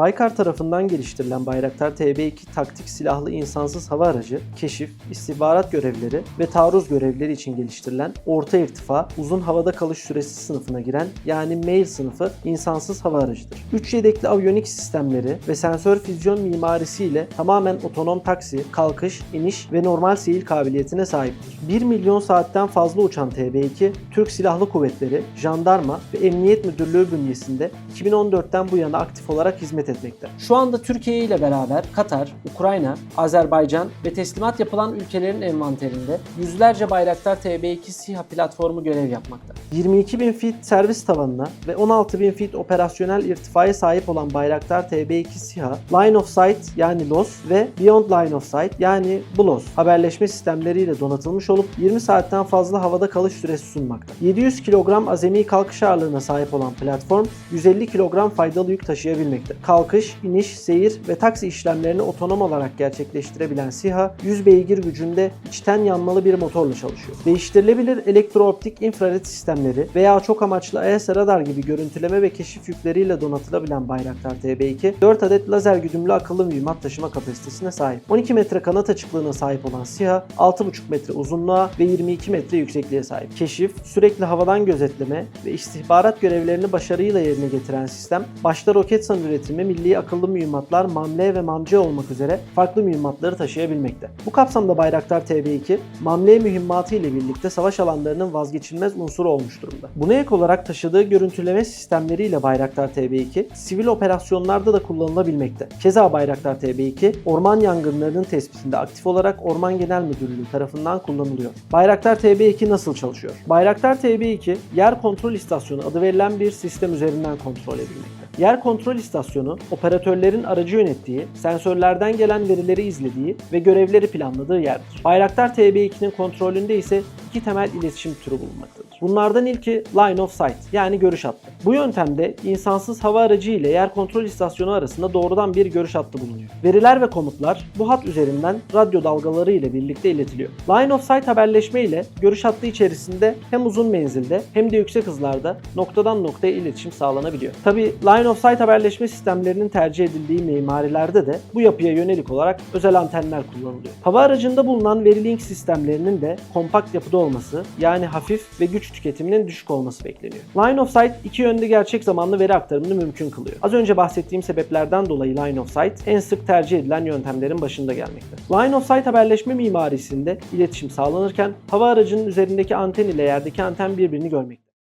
Baykar tarafından geliştirilen Bayraktar TB2 taktik silahlı insansız hava aracı, keşif, istihbarat görevleri ve taarruz görevleri için geliştirilen orta irtifa, uzun havada kalış süresi sınıfına giren yani mail sınıfı insansız hava aracıdır. 3 yedekli aviyonik sistemleri ve sensör füzyon mimarisiyle tamamen otonom taksi, kalkış, iniş ve normal seyir kabiliyetine sahiptir. 1 milyon saatten fazla uçan TB2, Türk Silahlı Kuvvetleri, Jandarma ve Emniyet Müdürlüğü bünyesinde 2014'ten bu yana aktif olarak hizmet etmekte. Şu anda Türkiye ile beraber Katar, Ukrayna, Azerbaycan ve teslimat yapılan ülkelerin envanterinde yüzlerce Bayraktar TB2 SİHA platformu görev yapmakta. 22.000 feet servis tavanına ve 16.000 feet operasyonel irtifaya sahip olan Bayraktar TB2 SİHA, Line of Sight yani LOS ve Beyond Line of Sight yani BLOS haberleşme sistemleriyle donatılmış olup 20 saatten fazla havada kalış süresi sunmakta. 700 kilogram azami kalkış ağırlığına sahip olan platform 150 kilogram faydalı yük taşıyabilmekte. Kalkış, iniş, seyir ve taksi işlemlerini otonom olarak gerçekleştirebilen SİHA 100 beygir gücünde içten yanmalı bir motorla çalışıyor. Değiştirilebilir elektrooptik infrared sistemleri veya çok amaçlı AES radar gibi görüntüleme ve keşif yükleriyle donatılabilen Bayraktar TB2 4 adet lazer güdümlü akıllı mühimmat taşıma kapasitesine sahip. 12 metre kanat açıklığına sahip olan SİHA 6,5 metre uzunluğa ve 22 metre yüksekliğe sahip. Keşif, sürekli havadan gözetleme ve istihbarat görevlerini başarıyla yerine getiren sistem, başta Roketsan üretimi milli akıllı mühimmatlar MAMLE ve MAMC olmak üzere farklı mühimmatları taşıyabilmekte. Bu kapsamda Bayraktar TB2, MAMLE mühimmatı ile birlikte savaş alanlarının vazgeçilmez unsuru olmuş durumda. Buna ek olarak taşıdığı görüntüleme sistemleriyle Bayraktar TB2, sivil operasyonlarda da kullanılabilmekte. Keza Bayraktar TB2, orman yangınlarının tespitinde aktif olarak Orman Genel Müdürlüğü tarafından kullanılıyor. Bayraktar TB2 nasıl çalışıyor? Bayraktar TB2, yer kontrol istasyonu adı verilen bir sistem üzerinden kontrol edilmekte. Yer kontrol istasyonu, operatörlerin aracı yönettiği, sensörlerden gelen verileri izlediği ve görevleri planladığı yerdir. Bayraktar TB2'nin kontrolünde ise iki temel iletişim türü bulunmaktadır. Bunlardan ilki line of sight yani görüş hattı. Bu yöntemde insansız hava aracı ile yer kontrol istasyonu arasında doğrudan bir görüş hattı bulunuyor. Veriler ve komutlar bu hat üzerinden radyo dalgaları ile birlikte iletiliyor. Line of sight haberleşme ile görüş hattı içerisinde hem uzun menzilde hem de yüksek hızlarda noktadan noktaya iletişim sağlanabiliyor. Tabi line of sight haberleşme sistemlerinin tercih edildiği mimarilerde de bu yapıya yönelik olarak özel antenler kullanılıyor. Hava aracında bulunan Verilink sistemlerinin de kompakt yapıda olması yani hafif ve güç tüketiminin düşük olması bekleniyor. Line of sight iki yönde gerçek zamanlı veri aktarımını mümkün kılıyor. Az önce bahsettiğim sebeplerden dolayı line of sight en sık tercih edilen yöntemlerin başında gelmekte. Line of sight haberleşme mimarisinde iletişim sağlanırken hava aracının üzerindeki anten ile yerdeki anten birbirini görmekte.